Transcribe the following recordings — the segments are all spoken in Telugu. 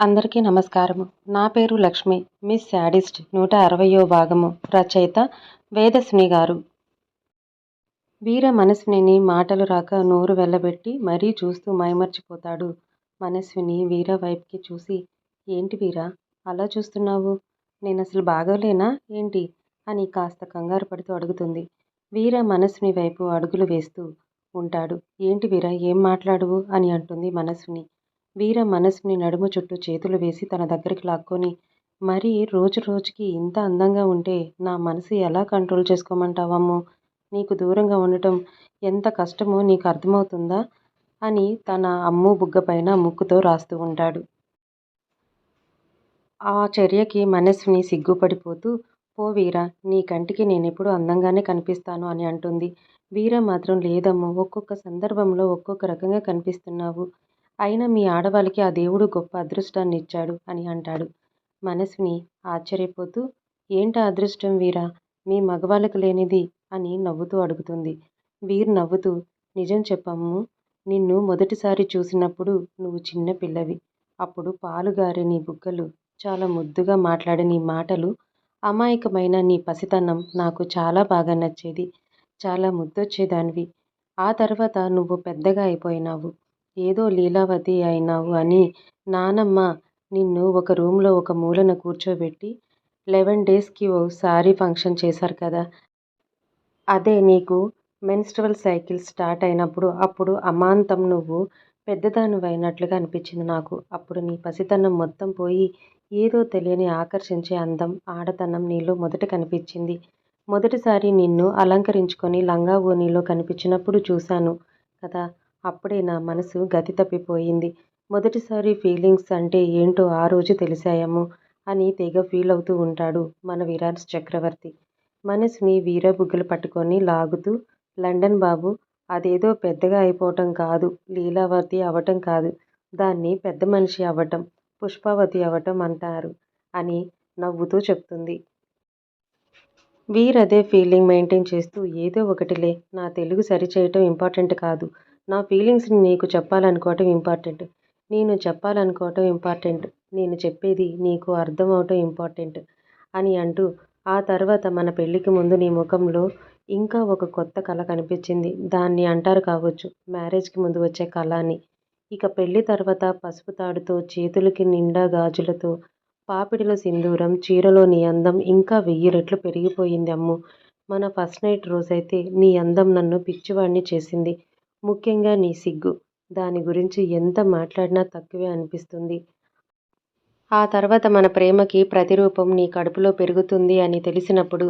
అందరికీ నమస్కారము. నా పేరు లక్ష్మి. మిస్ శాడిస్ట్ నూట అరవయో భాగము. రచయిత వేదశ్ని గారు. వీర మనస్విని మాటలు రాక నోరు వెళ్ళబెట్టి మరీ చూస్తూ మైమర్చిపోతాడు. మనస్విని వీర వైపుకి చూసి ఏంటి వీరా? అలా చూస్తున్నావు? నేను అసలు బాగోలేనా? ఏంటి? అని కాస్త కంగారు పడుతూ అడుగుతుంది. వీర మనస్విని వైపు అడుగులు వేస్తూ ఉంటాడు. ఏంటి వీరా? ఏం మాట్లాడువు? అని అంటుంది మనస్విని. వీర మనసుని నడుము చుట్టూ చేతులు వేసి తన దగ్గరికి లాక్కొని మరీ రోజు రోజుకి ఇంత అందంగా ఉంటే నా మనసు ఎలా కంట్రోల్ చేసుకోమంటావమ్మో? నీకు దూరంగా ఉండటం ఎంత కష్టమో నీకు అర్థమవుతుందా? అని తన అమ్ము బుగ్గ పైన ముక్కుతో రాస్తూ ఉంటాడు. ఆ చర్యకి మనస్సుని సిగ్గుపడిపోతూ పో వీర నీ కంటికి నేనెప్పుడు అందంగానే కనిపిస్తాను అని అంటుంది. వీర మాత్రం లేదమ్మో ఒక్కొక్క సందర్భంలో ఒక్కొక్క రకంగా కనిపిస్తున్నావు. అయినా మీ ఆడవాళ్ళకి ఆ దేవుడు గొప్ప అదృష్టాన్ని ఇచ్చాడు అని అంటాడు. మనస్విని ఆశ్చర్యపోతూ ఏంటా అదృష్టం వీరా? మీ మగవాళ్ళకు లేనిది అని నవ్వుతూ అడుగుతుంది. వీర్ నవ్వుతూ నిజం చెప్పమ్ము నిన్ను మొదటిసారి చూసినప్పుడు నువ్వు చిన్న పిల్లవి. అప్పుడు పాలుగారే నీ బుగ్గలు. చాలా ముద్దుగా మాట్లాడే నీ మాటలు. అమాయకమైన నీ పసితనం నాకు చాలా బాగా నచ్చేది. చాలా ముద్దొచ్చేదానివి. ఆ తర్వాత నువ్వు పెద్దగా అయిపోయినావు. ఏదో లీలావతి అయినావు అని నానమ్మ నిన్ను ఒక రూమ్లో ఒక మూలన కూర్చోబెట్టి లెవెన్ డేస్కి ఓసారి ఫంక్షన్ చేశారు కదా. అదే నీకు మెన్స్ట్రల్ సైకిల్ స్టార్ట్ అయినప్పుడు అప్పుడు అమాంతం నువ్వు పెద్దదానివైనట్లుగా అనిపించింది నాకు. అప్పుడు నీ పసితనం మొత్తం పోయి ఏదో తెలియని ఆకర్షించే అందం ఆడతనం నీలో మొదట కనిపించింది. మొదటిసారి నిన్ను అలంకరించుకొని లంగా ఓనీలో కనిపించినప్పుడు చూశాను కదా. అప్పుడే నా మనసు గతి తప్పిపోయింది. మొదటిసారి ఫీలింగ్స్ అంటే ఏంటో ఆ రోజు తెలిసాయేమో అని తెగ ఫీల్ అవుతూ ఉంటాడు మన విరాట్ చక్రవర్తి. మనసుని వీరబుగ్గలు పట్టుకొని లాగుతూ లండన్ బాబు అదేదో పెద్దగా అయిపోవటం కాదు లీలావతి అవటం కాదు దాన్ని పెద్ద మనిషి అవ్వటం పుష్పావతి అవ్వటం అంటారు అని నవ్వుతూ చెప్తుంది. వీరదే ఫీలింగ్ మెయింటైన్ చేస్తూ ఏదో ఒకటిలే నా తెలుగు సరిచేయటం ఇంపార్టెంట్ కాదు నా ఫీలింగ్స్ని నీకు చెప్పాలనుకోవటం ఇంపార్టెంట్ నేను చెప్పాలనుకోవటం ఇంపార్టెంట్ నేను చెప్పేది నీకు అర్థం అవటం ఇంపార్టెంట్ అని అంటూ ఆ తర్వాత మన పెళ్ళికి ముందు నీ ముఖంలో ఇంకా ఒక కొత్త కళ కనిపించింది. దాన్ని అంటారు కావచ్చు మ్యారేజ్కి ముందు వచ్చే కళ అని ఇక పెళ్ళి తర్వాత పసుపు తాడుతో చేతులకి నిండా గాజులతో పాపిడిలో సింధూరం చీరలో నీ అందం ఇంకా వెయ్యి రెట్లు పెరిగిపోయింది అమ్ము. మన ఫస్ట్ నైట్ రోజైతే నీ అందం నన్ను పిచ్చివాడిని చేసింది. ముఖ్యంగా నీ సిగ్గు. దాని గురించి ఎంత మాట్లాడినా తక్కువే అనిపిస్తుంది. ఆ తర్వాత మన ప్రేమకి ప్రతిరూపం నీ కడుపులో పెరుగుతుంది అని తెలిసినప్పుడు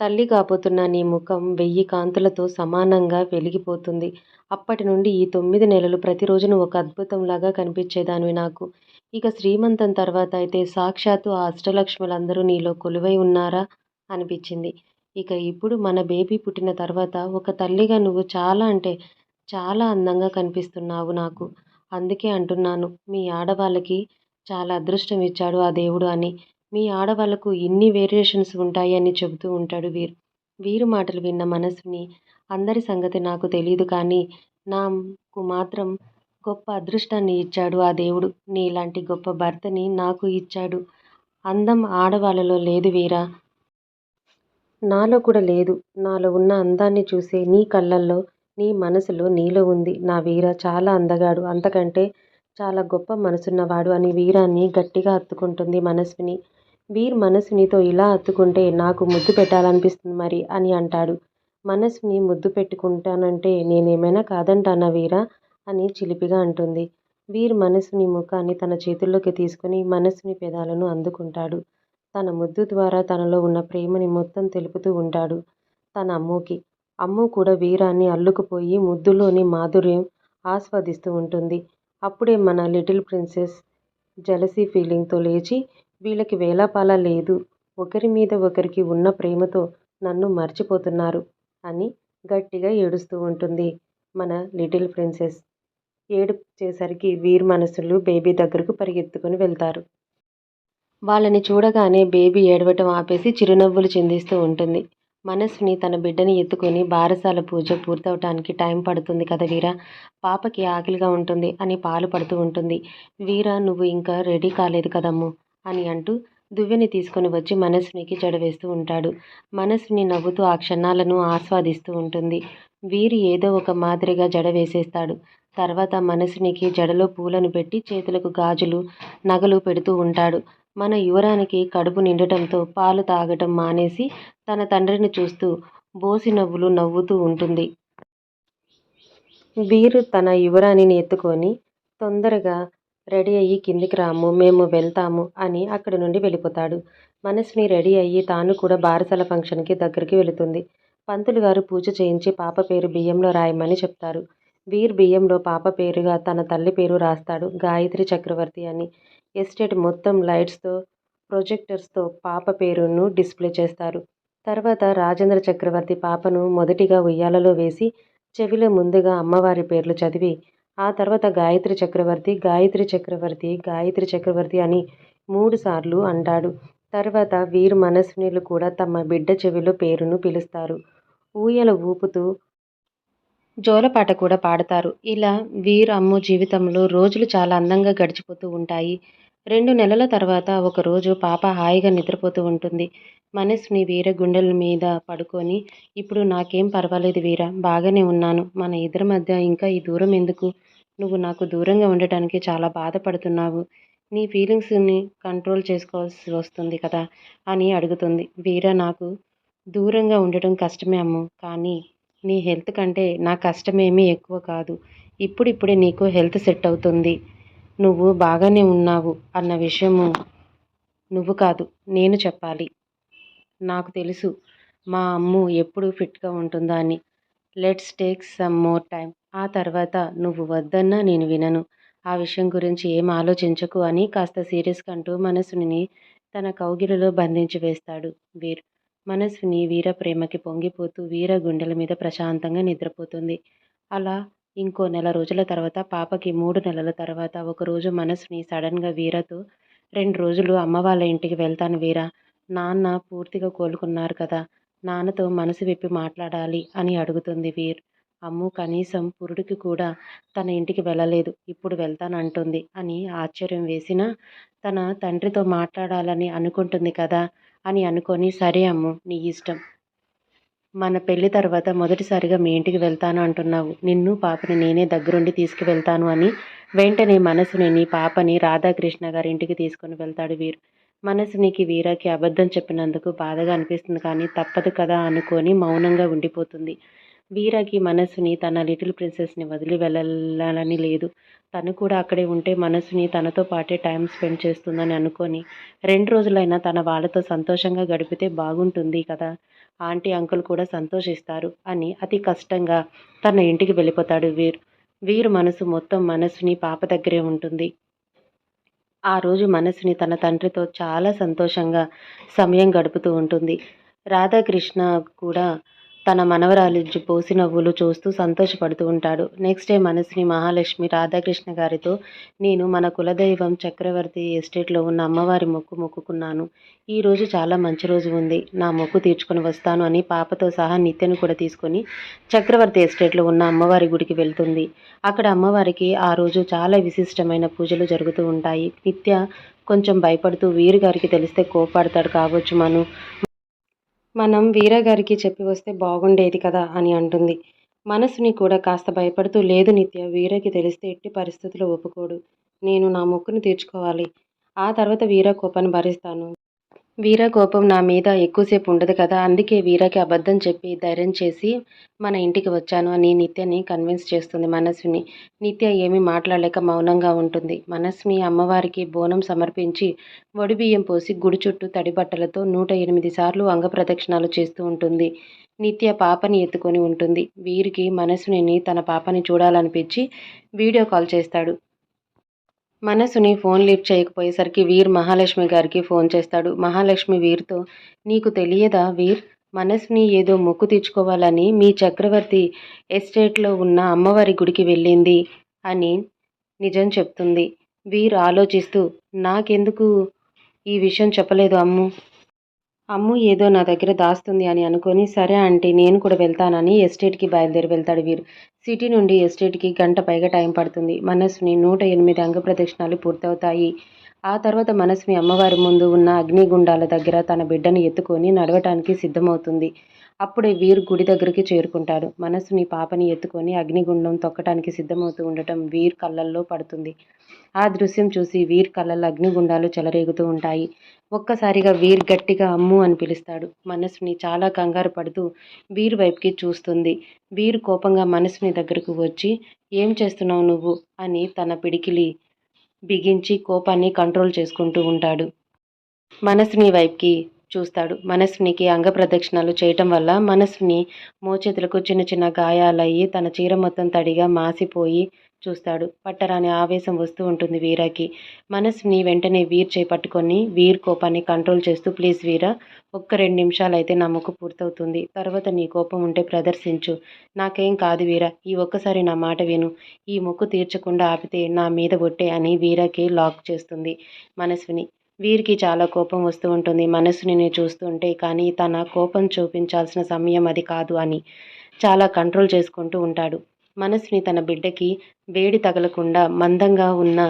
తల్లి కాబోతున్న నీ ముఖం వెయ్యి కాంతులతో సమానంగా వెలిగిపోతుంది. అప్పటి నుండి ఈ తొమ్మిది నెలలు ప్రతిరోజును ఒక అద్భుతంలాగా కనిపించేదానివి నాకు. ఇక శ్రీమంతం తర్వాత అయితే సాక్షాత్తు ఆ అష్టలక్ష్ములందరూ నీలో కొలువై ఉన్నారా అనిపించింది. ఇక ఇప్పుడు మన బేబీ పుట్టిన తర్వాత ఒక తల్లిగా నువ్వు చాలా అంటే చాలా అందంగా కనిపిస్తున్నావు నాకు. అందుకే అంటున్నాను. మీ ఆడవాళ్ళకి చాలా అదృష్టం ఇచ్చాడు ఆ దేవుడు అని. మీ ఆడవాళ్ళకు ఇన్ని వేరియేషన్స్ ఉంటాయి అని చెబుతూ ఉంటాడు వీరు. వీరు మాటలు విన్న మనసుని అందరి సంగతి నాకు తెలియదు కానీ నాకు మాత్రం గొప్ప అదృష్టాన్ని ఇచ్చాడు ఆ దేవుడు. నీలాంటి గొప్ప భర్తని నాకు ఇచ్చాడు. అందం ఆడవాళ్ళలో లేదు వీరా. నాలో కూడా లేదు. నాలో ఉన్న అందాన్ని చూసే నీ కళ్ళల్లో నీ మనసులో నీలో ఉంది. నా వీర చాలా అందగాడు. అంతకంటే చాలా గొప్ప మనసున్నవాడు అని వీరాన్ని గట్టిగా హత్తుకుంటుంది మనస్విని. వీర్ మనస్వినితో ఇలా హత్తుకుంటే నాకు ముద్దు పెట్టాలనిపిస్తుంది మరి అని అంటాడు. మనస్విని ముద్దు పెట్టుకుంటానంటే నేనేమైనా కాదంటానా వీరా అని చిలిపిగా అంటుంది. వీర్ మనసుని ముఖాన్ని తన చేతుల్లోకి తీసుకుని మనసుని పెదాలను అందుకుంటాడు. తన ముద్దు ద్వారా తనలో ఉన్న ప్రేమని మొత్తం తెలుపుతూ ఉంటాడు. తన అమ్ముకి అమ్ము కూడా వీరాన్ని అల్లుకుపోయి ముద్దులోని మాధుర్యం ఆస్వాదిస్తూ ఉంటుంది. అప్పుడే మన లిటిల్ ప్రిన్సెస్ జలసీ ఫీలింగ్తో లేచి వీళ్ళకి వేలాపాలా లేదు. ఒకరి మీద ఒకరికి ఉన్న ప్రేమతో నన్ను మర్చిపోతున్నారు అని గట్టిగా ఏడుస్తూ ఉంటుంది మన లిటిల్ ప్రిన్సెస్. ఏడుచేసరికి వీర్ మనసులు బేబీ దగ్గరకు పరిగెత్తుకొని వెళ్తారు. వాళ్ళని చూడగానే బేబీ ఏడవటం ఆపేసి చిరునవ్వులు చిందిస్తూ ఉంటుంది. మనసుని తన బిడ్డని ఎత్తుకొని బారసాల పూజ పూర్తవటానికి టైం పడుతుంది కదా వీర? పాపకి ఆకలిగా ఉంటుంది అని పాలు పడుతూ ఉంటుంది. వీర నువ్వు ఇంకా రెడీ కాలేదు కదమ్ము అని అంటూ దువ్వెని తీసుకొని వచ్చి మనస్సునికి జడవేస్తూ ఉంటాడు. మనసుని నవ్వుతూ ఆ క్షణాలను ఆస్వాదిస్తూ ఉంటుంది. వీరు ఏదో ఒక మాదిరిగా జడ వేసేస్తాడు. తర్వాత మనసునికి జడలో పూలను పెట్టి చేతులకు గాజులు నగలు పెడుతూ ఉంటాడు. మన యువరానికి కడుపు నిండటంతో పాలు తాగటం మానేసి తన తండ్రిని చూస్తూ బోసి నవ్వులు నవ్వుతూ ఉంటుంది. వీరు తన యువరాణిని ఎత్తుకొని తొందరగా రెడీ అయ్యి కిందికి రాము మేము వెళ్తాము అని అక్కడి నుండి వెళ్ళిపోతాడు. మనస్ని రెడీ అయ్యి తాను కూడా బారసల ఫంక్షన్కి దగ్గరికి వెళుతుంది. పంతులు గారు పూజ చేయించి పాప పేరు బియ్యంలో రాయమని చెప్తారు. వీర్ బియ్యంలో పాప పేరుగా తన తల్లి పేరు రాస్తాడు గాయత్రి చక్రవర్తి అని. ఎస్టేట్ మొత్తం లైట్స్తో ప్రొజెక్టర్స్తో పాప పేరును డిస్ప్లే చేస్తారు. తర్వాత రాజేంద్ర చక్రవర్తి పాపను మొదటిగా ఉయ్యాలలో వేసి చెవిలో ముందుగా అమ్మవారి పేర్లు చదివి ఆ తర్వాత గాయత్రి చక్రవర్తి గాయత్రి చక్రవర్తి గాయత్రి చక్రవర్తి అని మూడుసార్లు అంటాడు. తర్వాత వీరు మనస్వినులు కూడా తమ బిడ్డ చెవిలో పేరును పిలుస్తారు. ఊయల ఊపుతూ జోలపాట కూడా పాడతారు. ఇలా వీర్ అమ్ము జీవితంలో రోజులు చాలా అందంగా గడిచిపోతూ ఉంటాయి. రెండు నెలల తర్వాత ఒకరోజు పాప హాయిగా నిద్రపోతూ ఉంటుంది. మనస్ని వీర గుండెల మీద పడుకొని ఇప్పుడు నాకేం పర్వాలేదు వీర బాగానే ఉన్నాను. మన ఇద్దరి మధ్య ఇంకా ఈ దూరం ఎందుకు? నువ్వు నాకు దూరంగా ఉండటానికి చాలా బాధపడుతున్నావు. నీ ఫీలింగ్స్ని కంట్రోల్ చేసుకోవాల్సి వస్తుంది కదా అని అడుగుతుంది. వీర నాకు దూరంగా ఉండటం కష్టమే అమ్ము కానీ నీ హెల్త్ కంటే నా కష్టమేమీ ఎక్కువ కాదు. ఇప్పుడిప్పుడే నీకు హెల్త్ సెట్ అవుతుంది. నువ్వు బాగానే ఉన్నావు అన్న విషయము నువ్వు కాదు నేను చెప్పాలి. నాకు తెలుసు మా అమ్ము ఎప్పుడు ఫిట్గా ఉంటుందా అని. Let's take some more time ఆ తర్వాత నువ్వు వద్దన్నా నేను వినను. ఆ విషయం గురించి ఏం ఆలోచించకు అని కాస్త సీరియస్గా అంటూ మనసుని తన కౌగిలిలో బంధించి వేస్తాడు వీర్. మనసుని వీర ప్రేమకి పొంగిపోతూ వీర గుండెల మీద ప్రశాంతంగా నిద్రపోతుంది. అలా ఇంకో నెల రోజుల తర్వాత పాపకి మూడు నెలల తర్వాత ఒకరోజు మనసుని సడన్గా వీరతో రెండు రోజులు అమ్మ వాళ్ళ ఇంటికి వెళ్తాను వీర నాన్న పూర్తిగా కోలుకున్నారు కదా నాన్నతో మనసు విప్పి మాట్లాడాలి అని అడుగుతుంది వీర్. అమ్ము కనీసం పురుడికి కూడా తన ఇంటికి వెళ్ళలేదు ఇప్పుడు వెళ్తానంటుంది అని ఆశ్చర్యం వేసినా తన తండ్రితో మాట్లాడాలని అనుకుంటుంది కదా అని అనుకొని సరే అమ్ము నీ ఇష్టం. మన పెళ్ళి తర్వాత మొదటిసారిగా మీ ఇంటికి వెళ్తాను అంటున్నావు. నిన్ను పాపని నేనే దగ్గరుండి తీసుకువెళ్తాను అని వెంటనే మనసుని నీ పాపని రాధాకృష్ణ గారి ఇంటికి తీసుకొని వెళ్తాడు వీరు. మనసునికి వీరాకి అబద్ధం చెప్పినందుకు బాధగా అనిపిస్తుంది కానీ తప్పదు కదా అనుకొని మౌనంగా ఉండిపోతుంది. వీరాకి మనసుని తన లిటిల్ ప్రిన్సెస్ని వదిలి వెళ్ళాలని లేదు. తను కూడా అక్కడే ఉంటే మనసుని తనతో పాటే టైం స్పెండ్ చేస్తుందని అనుకొని రెండు రోజులైనా తన వాళ్ళతో సంతోషంగా గడిపితే బాగుంటుంది కదా. ఆంటీ అంకుల్ కూడా సంతోషిస్తారు అని అతి కష్టంగా తన ఇంటికి వెళ్ళిపోతాడు వీర్. వీరు మనసు మొత్తం మనసుని పాప దగ్గరే ఉంటుంది. ఆ రోజు మనసుని తన తండ్రితో చాలా సంతోషంగా సమయం గడుపుతూ ఉంటుంది. రాధాకృష్ణ కూడా తన మనవరాలించి పోసి నవ్వులు చూస్తూ సంతోషపడుతూ ఉంటాడు. నెక్స్ట్ డే మనసుని మహాలక్ష్మి రాధాకృష్ణ గారితో నేను మన కులదైవం చక్రవర్తి ఎస్టేట్లో ఉన్న అమ్మవారి మొక్కు మొక్కుకున్నాను. ఈరోజు చాలా మంచి రోజు ఉంది. నా మొక్కు తీర్చుకొని వస్తాను అని పాపతో సహా నిత్యను కూడా తీసుకొని చక్రవర్తి ఎస్టేట్లో ఉన్న అమ్మవారి గుడికి వెళ్తుంది. అక్కడ అమ్మవారికి ఆ రోజు చాలా విశిష్టమైన పూజలు జరుగుతూ ఉంటాయి. నిత్య కొంచెం భయపడుతూ వీరు గారికి తెలిస్తే కోపాడతాడు కావచ్చు మను. మనం వీరగారికి చెప్పి వస్తే బాగుండేది కదా అని అంటుంది. మనసుని కూడా కాస్త భయపడుతూ లేదు నిత్య వీరకి తెలిస్తే ఎట్టి పరిస్థితులు ఒప్పుకోడు. నేను నా మొక్కును తీర్చుకోవాలి. ఆ తర్వాత వీర కోపాన్ని భరిస్తాను. వీర కోపం నా మీద ఎక్కువసేపు ఉండదు కదా అందుకే వీరకి అబద్ధం చెప్పి ధైర్యం చేసి మన ఇంటికి వచ్చాను అని నిత్యని కన్విన్స్ చేస్తుంది మనస్విని. నిత్య ఏమీ మాట్లాడలేక మౌనంగా ఉంటుంది. మనస్విని అమ్మవారికి బోనం సమర్పించి వడిబియ్యం పోసి గుడి చుట్టూ తడి బట్టలతో నూట ఎనిమిది సార్లు అంగప్రదక్షిణాలు చేస్తూ ఉంటుంది. నిత్య పాపని ఎత్తుకొని ఉంటుంది. వీరికి మనస్విని తన పాపని చూడాలనిపించి వీడియో కాల్ చేస్తాడు. మనసుని ఫోన్ లిఫ్ట్ చేయకపోయేసరికి వీర్ మహాలక్ష్మి గారికి ఫోన్ చేస్తాడు. మహాలక్ష్మి వీర్తో నీకు తెలియదా వీర్? మనసుని ఏదో మొక్కు తీర్చుకోవాలని మీ చక్రవర్తి ఎస్టేట్లో ఉన్న అమ్మవారి గుడికి వెళ్ళింది అని నిజం చెప్తుంది. వీర్ ఆలోచిస్తూ నాకెందుకు ఈ విషయం చెప్పలేదు అమ్ము? అమ్ము ఏదో నా దగ్గర దాస్తుంది అని అనుకొని సరే ఆంటీ నేను కూడా వెళ్తానని ఎస్టేట్కి బయలుదేరి వెళ్తాడు వీరు. సిటీ నుండి ఎస్టేట్కి గంట పైగా టైం పడుతుంది. మనస్సుని నూట ఎనిమిది అంగప్రదక్షిణాలు పూర్తవుతాయి. ఆ తర్వాత మనస్వి అమ్మవారి ముందు ఉన్న అగ్నిగుండాల దగ్గర తన బిడ్డను ఎత్తుకొని నడవటానికి సిద్ధమవుతుంది. అప్పుడే వీరు గుడి దగ్గరికి చేరుకుంటాడు. మనస్సుని పాపని ఎత్తుకొని అగ్నిగుండం తొక్కటానికి సిద్ధమవుతూ ఉండటం వీర్ కళ్ళల్లో పడుతుంది. ఆ దృశ్యం చూసి వీర్ కళ్ళల్లో అగ్నిగుండాలు చెలరేగుతూ ఉంటాయి. ఒక్కసారిగా వీర్ గట్టిగా అమ్ము అని పిలుస్తాడు. మనస్సుని చాలా కంగారు పడుతూ వీర్ వైపుకి చూస్తుంది. వీరు కోపంగా మనస్సుని దగ్గరకు వచ్చి ఏం చేస్తున్నావు నువ్వు? అని తన పిడికిలి బిగించి కోపాన్ని కంట్రోల్ చేసుకుంటూ ఉంటాడు. మనస్సుని వైపుకి చూస్తాడు. మనస్వినికి అంగప్రదక్షిణాలు చేయటం వల్ల మనస్విని మోచేతులకు చిన్న చిన్న గాయాలయ్యి తన చీర మొత్తం తడిగా మాసిపోయి చూస్తాడు. పట్టరాని ఆవేశం వస్తూ ఉంటుంది వీరాకి. మనస్విని వెంటనే వీర్ చేపట్టుకొని వీర్ కోపాన్ని కంట్రోల్ చేస్తూ ప్లీజ్ వీరా ఒక్క రెండు నిమిషాలు అయితే నా ముక్కు పూర్తవుతుంది. తర్వాత నీ కోపం ఉంటే ప్రదర్శించు. నాకేం కాదు వీరా ఈ ఒక్కసారి నా మాట విను. ఈ ముక్కు తీర్చకుండా ఆపితే నా మీద ఒట్టే అని వీరాకి లాక్ చేస్తుంది మనస్విని వీరికి చాలా కోపం వస్తూ ఉంటుంది. మనసుని చూస్తుంటే కానీ తన కోపం చూపించాల్సిన సమయం అది కాదు అని చాలా కంట్రోల్ చేసుకుంటూ ఉంటాడు. మనసుని తన బిడ్డకి వేడి తగలకుండా మందంగా ఉన్న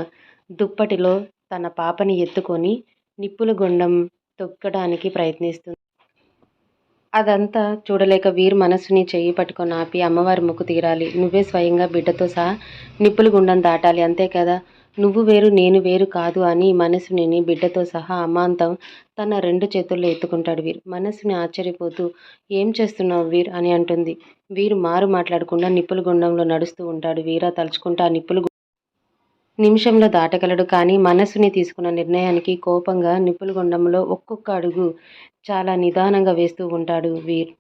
దుప్పటిలో తన పాపని ఎత్తుకొని నిప్పుల గుండం తొక్కడానికి ప్రయత్నిస్తుంది. అదంతా చూడలేక వీరు మనసుని చెయ్యి పట్టుకొని ఆపి అమ్మవారి ముక్కు తీరాలి. నువ్వే స్వయంగా బిడ్డతో సహా నిప్పుల గుండం దాటాలి. అంతే కదా? నువ్వు వేరు నేను వేరు కాదు అని మనసుని బిడ్డతో సహా అమాంతం తన రెండు చేతుల్లో ఎత్తుకుంటాడు వీర్. మనసుని ఆశ్చర్యపోతూ ఏం చేస్తున్నావు వీర్? అని అంటుంది. వీరు మారు మాట్లాడకుండా నిప్పుల గుండంలో నడుస్తూ ఉంటాడు వీరా. తలుచుకుంటా ఆ నిప్పులు నిమిషంలో దాటగలడు కానీ మనస్సుని తీసుకున్న నిర్ణయానికి కోపంగా నిప్పుల గుండంలో ఒక్కొక్క అడుగు చాలా నిదానంగా వేస్తూ ఉంటాడు వీర్.